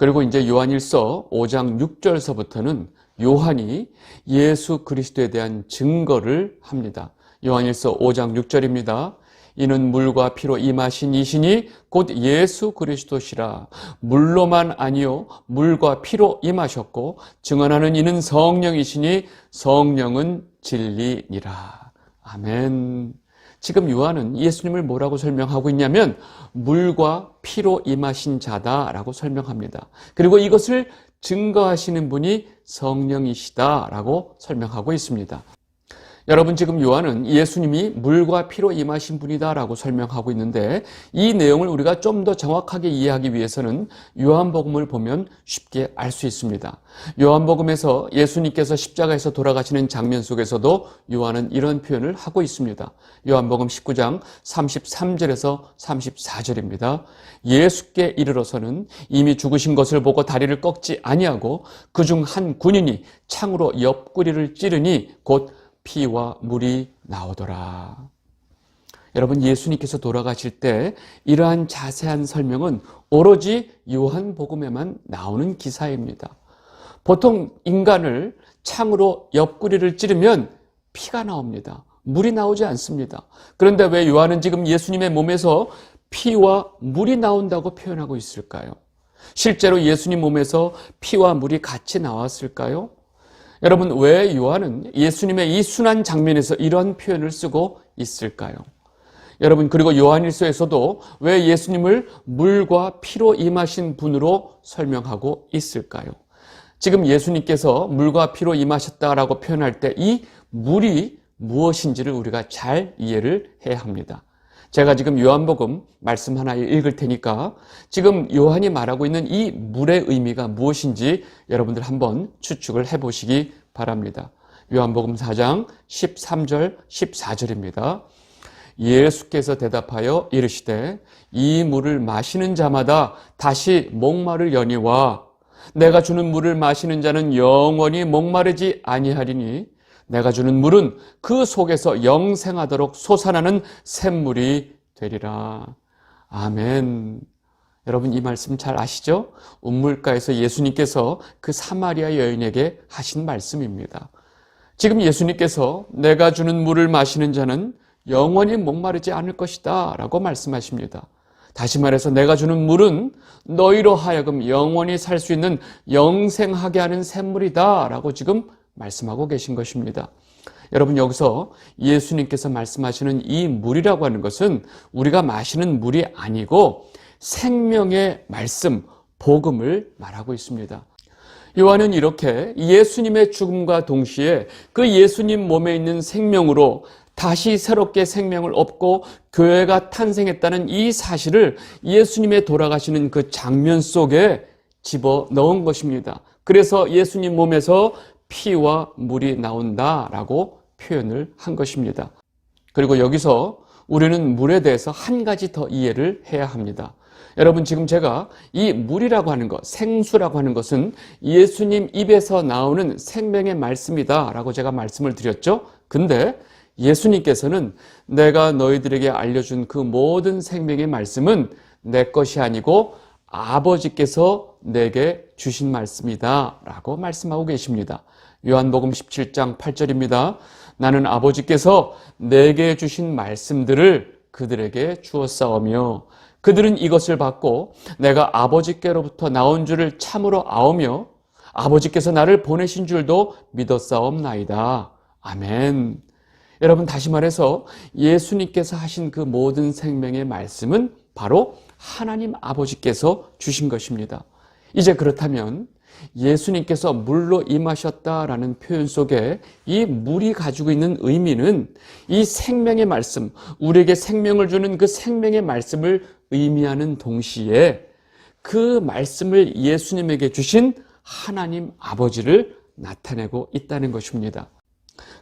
그리고 이제 요한일서 5장 6절서부터는 요한이 예수 그리스도에 대한 증거를 합니다. 요한일서 5장 6절입니다. 이는 물과 피로 임하신 이신이 곧 예수 그리스도시라 물로만 아니요 물과 피로 임하셨고 증언하는 이는 성령이시니 성령은 진리니라. 아멘. 지금 요한은 예수님을 뭐라고 설명하고 있냐면 물과 피로 임하신 자다라고 설명합니다. 그리고 이것을 증거하시는 분이 성령이시다라고 설명하고 있습니다. 여러분 지금 요한은 예수님이 물과 피로 임하신 분이다라고 설명하고 있는데 이 내용을 우리가 좀 더 정확하게 이해하기 위해서는 요한복음을 보면 쉽게 알 수 있습니다. 요한복음에서 예수님께서 십자가에서 돌아가시는 장면 속에서도 요한은 이런 표현을 하고 있습니다. 요한복음 19장 33절에서 34절입니다. 예수께 이르러서는 이미 죽으신 것을 보고 다리를 꺾지 아니하고 그중 한 군인이 창으로 옆구리를 찌르니 곧 피와 물이 나오더라. 여러분, 예수님께서 돌아가실 때 이러한 자세한 설명은 오로지 요한복음에만 나오는 기사입니다. 보통 인간을 창으로 옆구리를 찌르면 피가 나옵니다. 물이 나오지 않습니다. 그런데 왜 요한은 지금 예수님의 몸에서 피와 물이 나온다고 표현하고 있을까요? 실제로 예수님 몸에서 피와 물이 같이 나왔을까요? 여러분, 왜 요한은 예수님의 이 순한 장면에서 이런 표현을 쓰고 있을까요? 여러분, 그리고 요한일서에서도 왜 예수님을 물과 피로 임하신 분으로 설명하고 있을까요? 지금 예수님께서 물과 피로 임하셨다라고 표현할 때 이 물이 무엇인지를 우리가 잘 이해를 해야 합니다. 제가 지금 요한복음 말씀 하나 읽을 테니까 지금 요한이 말하고 있는 이 물의 의미가 무엇인지 여러분들 한번 추측을 해보시기 바랍니다. 요한복음 4장 13절, 14절입니다. 예수께서 대답하여 이르시되 이 물을 마시는 자마다 다시 목마를 여니와 내가 주는 물을 마시는 자는 영원히 목마르지 아니하리니 내가 주는 물은 그 속에서 영생하도록 솟아나는 샘물이 되리라. 아멘. 여러분 이 말씀 잘 아시죠? 운물가에서 예수님께서 그 사마리아 여인에게 하신 말씀입니다. 지금 예수님께서 내가 주는 물을 마시는 자는 영원히 목마르지 않을 것이다 라고 말씀하십니다. 다시 말해서 내가 주는 물은 너희로 하여금 영원히 살 수 있는 영생하게 하는 샘물이다 라고 지금 말씀하고 계신 것입니다. 여러분 여기서 예수님께서 말씀하시는 이 물이라고 하는 것은 우리가 마시는 물이 아니고 생명의 말씀, 복음을 말하고 있습니다. 요한은 이렇게 예수님의 죽음과 동시에 그 예수님 몸에 있는 생명으로 다시 새롭게 생명을 얻고 교회가 탄생했다는 이 사실을 예수님의 돌아가시는 그 장면 속에 집어 넣은 것입니다. 그래서 예수님 몸에서 피와 물이 나온다라고 표현을 한 것입니다. 그리고 여기서 우리는 물에 대해서 한 가지 더 이해를 해야 합니다. 여러분 지금 제가 이 물이라고 하는 것, 생수라고 하는 것은 예수님 입에서 나오는 생명의 말씀이다 라고 제가 말씀을 드렸죠. 근데 예수님께서는 내가 너희들에게 알려준 그 모든 생명의 말씀은 내 것이 아니고 아버지께서 내게 주신 말씀이다 라고 말씀하고 계십니다. 요한복음 17장 8절입니다. 나는 아버지께서 내게 주신 말씀들을 그들에게 주었사오며 그들은 이것을 받고 내가 아버지께로부터 나온 줄을 참으로 아오며 아버지께서 나를 보내신 줄도 믿었사옵나이다. 아멘. 여러분 다시 말해서 예수님께서 하신 그 모든 생명의 말씀은 바로 하나님 아버지께서 주신 것입니다. 이제 그렇다면 예수님께서 물로 임하셨다라는 표현 속에 이 물이 가지고 있는 의미는 이 생명의 말씀, 우리에게 생명을 주는 그 생명의 말씀을 의미하는 동시에 그 말씀을 예수님에게 주신 하나님 아버지를 나타내고 있다는 것입니다.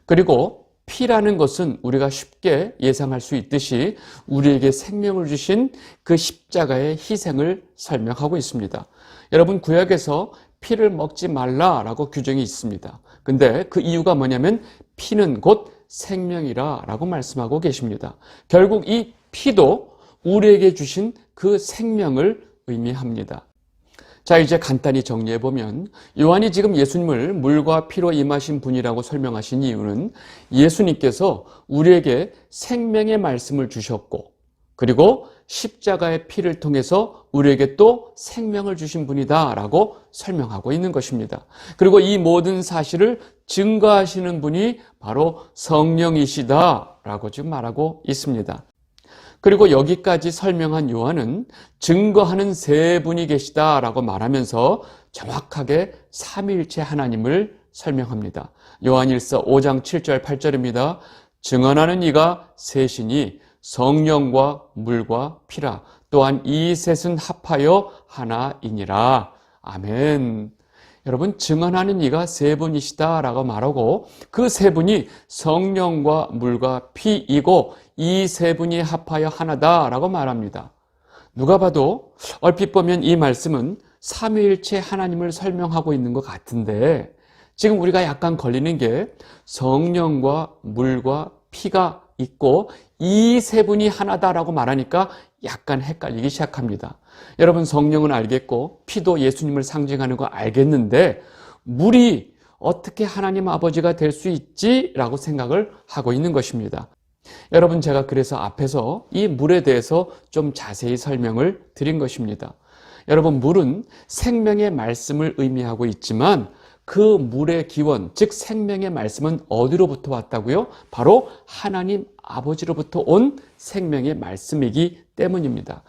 그리고 피라는 것은 우리가 쉽게 예상할 수 있듯이 우리에게 생명을 주신 그 십자가의 희생을 설명하고 있습니다. 여러분 구약에서 피를 먹지 말라라고 규정이 있습니다. 근데 그 이유가 뭐냐면 피는 곧 생명이라라고 말씀하고 계십니다. 결국 이 피도 우리에게 주신 그 생명을 의미합니다. 자, 이제 간단히 정리해 보면 요한이 지금 예수님을 물과 피로 임하신 분이라고 설명하신 이유는 예수님께서 우리에게 생명의 말씀을 주셨고 그리고 십자가의 피를 통해서 우리에게 또 생명을 주신 분이다라고 설명하고 있는 것입니다. 그리고 이 모든 사실을 증거하시는 분이 바로 성령이시다라고 지금 말하고 있습니다. 그리고 여기까지 설명한 요한은 증거하는 세 분이 계시다라고 말하면서 정확하게 삼위일체 하나님을 설명합니다. 요한일서 5장 7절 8절입니다. 증언하는 이가 셋이니 성령과 물과 피라 또한 이 셋은 합하여 하나이니라. 아멘. 여러분 증언하는 이가 세 분이시다라고 말하고 그 세 분이 성령과 물과 피이고 이 세 분이 합하여 하나다라고 말합니다. 누가 봐도 얼핏 보면 이 말씀은 삼위일체 하나님을 설명하고 있는 것 같은데 지금 우리가 약간 걸리는 게 성령과 물과 피가 있고 이 세 분이 하나다라고 말하니까 약간 헷갈리기 시작합니다. 여러분 성령은 알겠고 피도 예수님을 상징하는 거 알겠는데 물이 어떻게 하나님 아버지가 될 수 있지라고 생각을 하고 있는 것입니다. 여러분 제가 그래서 앞에서 이 물에 대해서 좀 자세히 설명을 드린 것입니다. 여러분 물은 생명의 말씀을 의미하고 있지만 그 물의 기원, 즉 생명의 말씀은 어디로부터 왔다고요? 바로 하나님 아버지로부터 온 생명의 말씀이기 때문입니다.